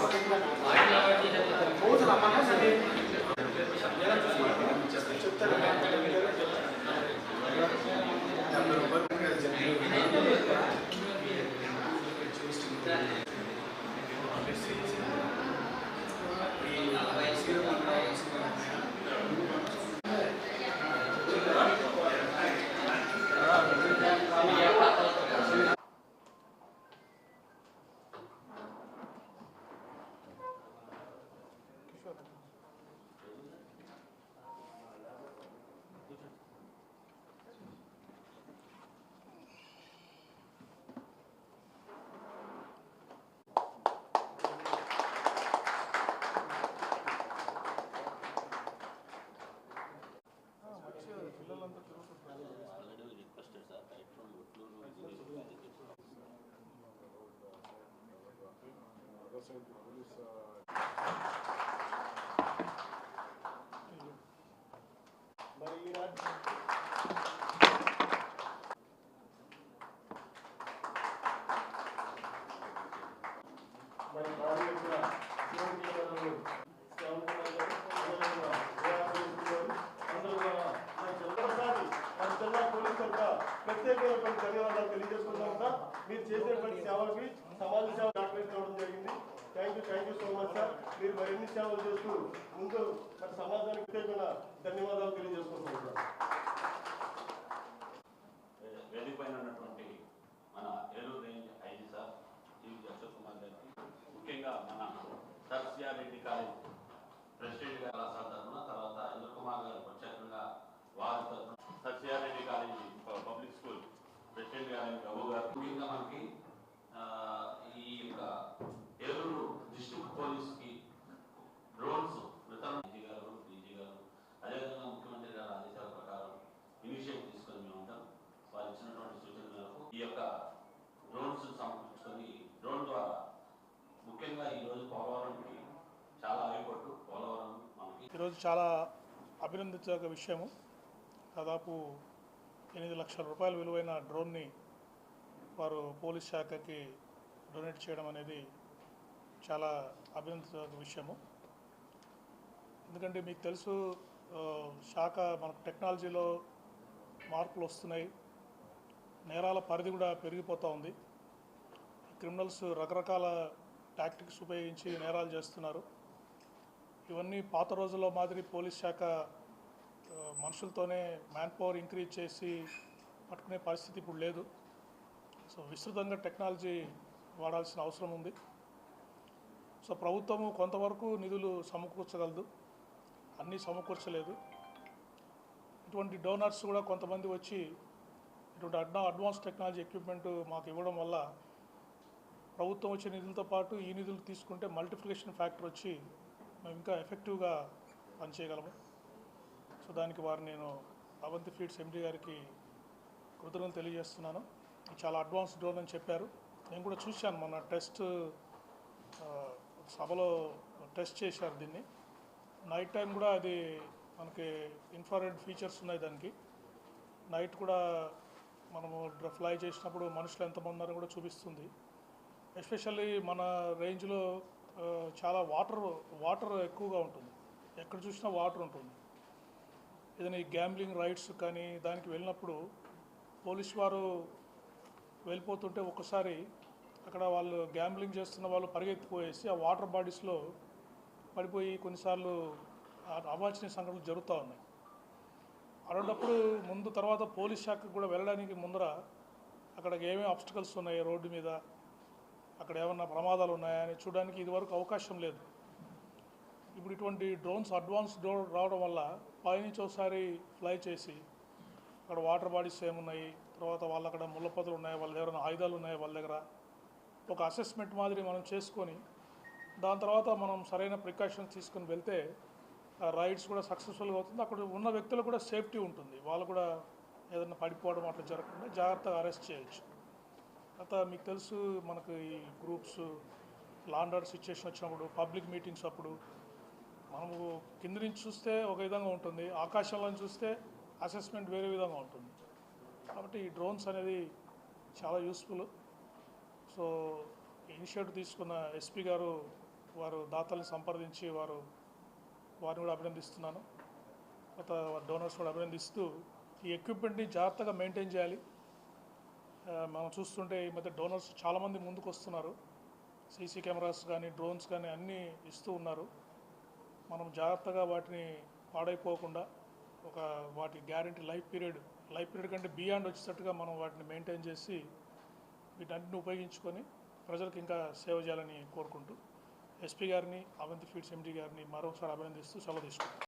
Thank you. మరి ఈనాటి మరి భారీ ఎత్తున శివకుమార్ గారు, శ్యామకుమార్ గారు, అందరూ కూడా విరాళాలు ఇస్తున్నారు. అందరూ కూడా మన చంద్రబాబు మన జిల్లా పోలీస్ తరఫున ప్రత్యేకమైనటువంటి ధన్యవాదాలు తెలియజేసుకుంటున్నాం సార్ మీరు చేసేటువంటి సేవలకి సమాజ సేవ డాక్టరేట్ ఇవ్వడం జరిగింది thank you thank you so much sir మీరు సేవలు చేస్తూ ముందు మరి సమాజానికి ప్రత్యేకమైన ధన్యవాదాలు తెలియజేసుకుంటున్నాం సార్. వే- వేదిక పైన ఉన్నటువంటి మన Eluru range IG sir G V Ashok Kumar గారికి ముఖ్యంగా మన sir C R Reddy college president గారు సార్ తరఫున తర్వాత ఇంద్ర కుమార్ గారు ప్రత్యేకంగా వారి తరఫున sir C R Reddy college ప- పబ్లిక్ స్కూల్ ప్రెసిడెంట్ గారు రఘు గారు ముఖ్యంగా మనకి ఆ, ఈ యొక్క ఏలూరు డిస్ట్రిక్ట్ పోలీస్కి డ్రోన్స్ వితరణ డీజీ గారు డీజీ గారు అదేవిధంగా ముఖ్యమంత్రి గారి ఆదేశాల ప్రకారం ఇనిషియేటివ్ తీసుకొని మేము ఉంటాం వారు ఇచ్చినటువంటి సూచన మేరకు ఈ యొక్క డ్రోన్స్ సమర్పించుకొని డ్రోన్ ద్వారా ముఖ్యంగా ఈ రోజు పోలవరంకి చాలా అయిపోట్టు పోలవరం మనకి ఈరోజు చాలా అభినందించదగ్గ విషయము. దాదాపు ఎనిమిది లక్షల రూపాయల విలువైన డ్రోన్ని వారు పోలీస్ శాఖకి డొనేట్ చేయడం అనేది చాలా అభినందించదగ్గ విషయము. ఎందుకంటే మీకు తెలుసు శాఖ మనకు టెక్నాలజీలో మార్పులు వస్తున్నాయి. నేరాల పరిధి కూడా పెరిగిపోతూ ఉంది. క్రిమినల్స్ రకరకాల టాక్టిక్స్ ఉపయోగించి నేరాలు చేస్తున్నారు. ఇవన్నీ పాత రోజుల్లో మాదిరి పోలీస్ శాఖ మనుషులతోనే మ్యాన్ పవర్ ఇంక్రీజ్ చేసి పట్టుకునే పరిస్థితి ఇప్పుడు లేదు. సో విస్తృతంగా టెక్నాలజీ వాడాల్సిన అవసరం ఉంది. సో ప్రభుత్వము కొంతవరకు నిధులు సమకూర్చగలదు. అన్నీ సమకూర్చలేదు. ఇటువంటి డోనర్స్ కూడా కొంతమంది వచ్చి ఇటువంటి అడ్వా అడ్వాన్స్ టెక్నాలజీ ఎక్విప్మెంట్ మాకు ఇవ్వడం వల్ల ప్రభుత్వం వచ్చే నిధులతో పాటు ఈ నిధులు తీసుకుంటే మల్టిప్లికేషన్ ఫ్యాక్టర్ వచ్చి మేము ఇంకా ఎఫెక్టివ్గా పనిచేయగలము. సో దానికి వారు నేను అవంతి ఫీడ్స్ ఎండి గారికి కృతజ్ఞతలు తెలియజేస్తున్నాను. చాలా అడ్వాన్స్ డ్రోన్ అని చెప్పారు. నేను కూడా చూశాను మొన్న టెస్ట్ సభలో టెస్ట్ చేశారు దీన్ని. నైట్ టైం కూడా అది మనకి ఇన్ఫ్రారెడ్ ఫీచర్స్ ఉన్నాయి దానికి. నైట్ కూడా మనము ఫ్లై చేసినప్పుడు మనుషులు ఎంతమంది ఉన్నారో కూడా చూపిస్తుంది. ఎస్పెషల్లీ మన రేంజ్లో చాలా వాటర్ వాటర్ ఎక్కువగా ఉంటుంది. ఎక్కడ చూసినా వాటర్ ఉంటుంది. ఏదైనా ఈ గ్యాంబ్లింగ్ రైడ్స్ కానీ దానికి వెళ్ళినప్పుడు పోలీస్ వారు వెళ్ళిపోతుంటే ఒకసారి అక్కడ వాళ్ళు గ్యాంబ్లింగ్ చేస్తున్న వాళ్ళు పరిగెత్తిపోయేసి ఆ వాటర్ బాడీస్లో పడిపోయి కొన్నిసార్లు ఆ- అవాంఛనీయ సంఘటనలు జరుగుతూ ఉన్నాయి. అలాంటప్పుడు ముందు తర్వాత పోలీస్ శాఖకు కూడా వెళ్ళడానికి ముందర అక్కడ ఏమేమి ఆబ్స్టికల్స్ ఉన్నాయి రోడ్డు మీద? అక్కడ ఏమన్నా ప్రమాదాలు ఉన్నాయా అని చూడడానికి ఇదివరకు అవకాశం లేదు. ఇప్పుడు ఇటువంటి డ్రోన్స్ అడ్వాన్స్ డ్రోన్ రావడం వల్ల పైనుంచి ఒకసారి ఫ్లై చేసి అక్కడ వాటర్ బాడీస్ ఏమున్నాయి తర్వాత వాళ్ళ అక్కడ ముళ్ళపొదలు ఉన్నాయి వాళ్ళ దగ్గర ఆయుధాలు ఉన్నాయి వాళ్ళ దగ్గర ఒక అసెస్మెంట్ మాదిరి మనం చేసుకొని దాని తర్వాత మనం సరైన ప్రికాషన్స్ తీసుకొని వెళ్తే ఆ రైడ్స్ కూడా సక్సెస్ఫుల్గా అవుతుంది. అక్కడ ఉన్న వ్యక్తులకు కూడా సేఫ్టీ ఉంటుంది. వాళ్ళు కూడా ఏదైనా పడిపోవడం అట్లా జరగకుండా జాగ్రత్తగా అరెస్ట్ చేయొచ్చు. గత మీకు తెలుసు మనకు ఈ groups law and order situation వచ్చినప్పుడు పబ్లిక్ మీటింగ్స్ అప్పుడు మనము కింద నుంచి చూస్తే ఒక విధంగా ఉంటుంది. ఆకాశంలో చూస్తే అసెస్మెంట్ వేరే విధంగా ఉంటుంది. కాబట్టి ఈ డ్రోన్స్ అనేది చాలా యూస్ఫుల్ సో ఇనిషియేటివ్ తీసుకున్న ఎస్పీ గారు వారు దాతల్ని సంప్రదించి వారు వారిని కూడా అభినందిస్తున్నాను. గత డోనర్స్ కూడా అభినందిస్తూ ఈ ఎక్విప్మెంట్ని జాగ్రత్తగా మెయింటైన్ చేయాలి. మనం చూస్తుంటే ఈ మధ్య డోనర్స్ చాలామంది ముందుకు వస్తున్నారు. సీసీ కెమెరాస్ కానీ డ్రోన్స్ కానీ అన్నీ ఇస్తూ ఉన్నారు. మనం జాగ్రత్తగా వాటిని పాడైపోకుండా ఒక వాటి guarantee life period life period కంటే బియాండ్ వచ్చేటట్టుగా మనం వాటిని మెయింటైన్ చేసి వీటన్నిటిని ఉపయోగించుకొని ప్రజలకు ఇంకా సేవ చేయాలని కోరుకుంటూ ఎస్పీ గారిని అవంతి ఫీడ్స్ ఎండి గారిని మరొకసారి అభినందిస్తూ సెలవు తీసుకుంటాం